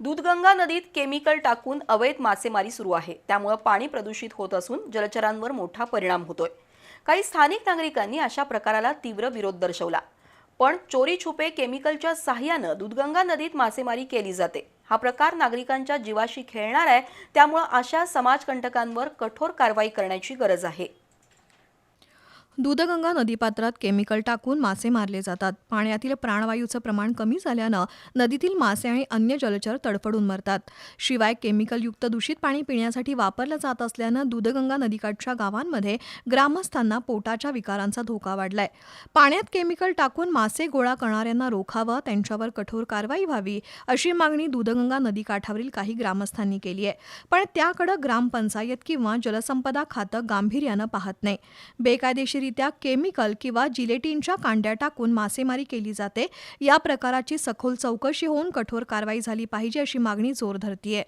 दूधगंगा नदीत केमिकल टाकून अवैध मासेमारी सुरू आहे. त्यामुळे पाणी प्रदूषित होत असून जलचरांवर मोठा परिणाम होतोय. काही स्थानिक नागरिकांनी अशा प्रकाराला तीव्र विरोध दर्शवला. पण चोरी छुपे केमिकलच्या साह्यानं दूधगंगा नदीत मासेमारी केली जाते. हा प्रकार नागरिकांच्या जीवाशी खेळणार आहे त्यामुळे अशा समाजकंटकांवर कठोर कारवाई करण्याची गरज आहे. दूधगंगा नदीपात्रात केमिकल टाकून मासे मारले जातात. पाण्यातील प्राणवायूचं प्रमाण कमी झाल्यानं नदीतील मासे आणि अन्य जलचर तडफडून मरतात. शिवाय केमिकलयुक्त दूषित पाणी पिण्यासाठी वापरलं जात असल्यानं दूधगंगा नदीकाठच्या गावांमध्ये ग्रामस्थांना पोटाच्या विकारांचा धोका वाढलाय. पाण्यात केमिकल टाकून मासे गोळा करणाऱ्यांना रोखावं त्यांच्यावर कठोर कारवाई व्हावी अशी मागणी दूधगंगा नदीकाठावरील काही ग्रामस्थांनी केली आहे. पण त्याकडं ग्रामपंचायत किंवा जलसंपदा खातं गांभीर्यानं पाहत नाही. बेकायदेशीर बेकायदेशीररित्या केमिकल किंवा जिलेटिनच्या कांड्या टाकून मासेमारी केली जाते. या प्रकाराची सखोल चौकशी होऊन कठोर कारवाई झाली पाहिजे अशी मागणी जोर धरतीये.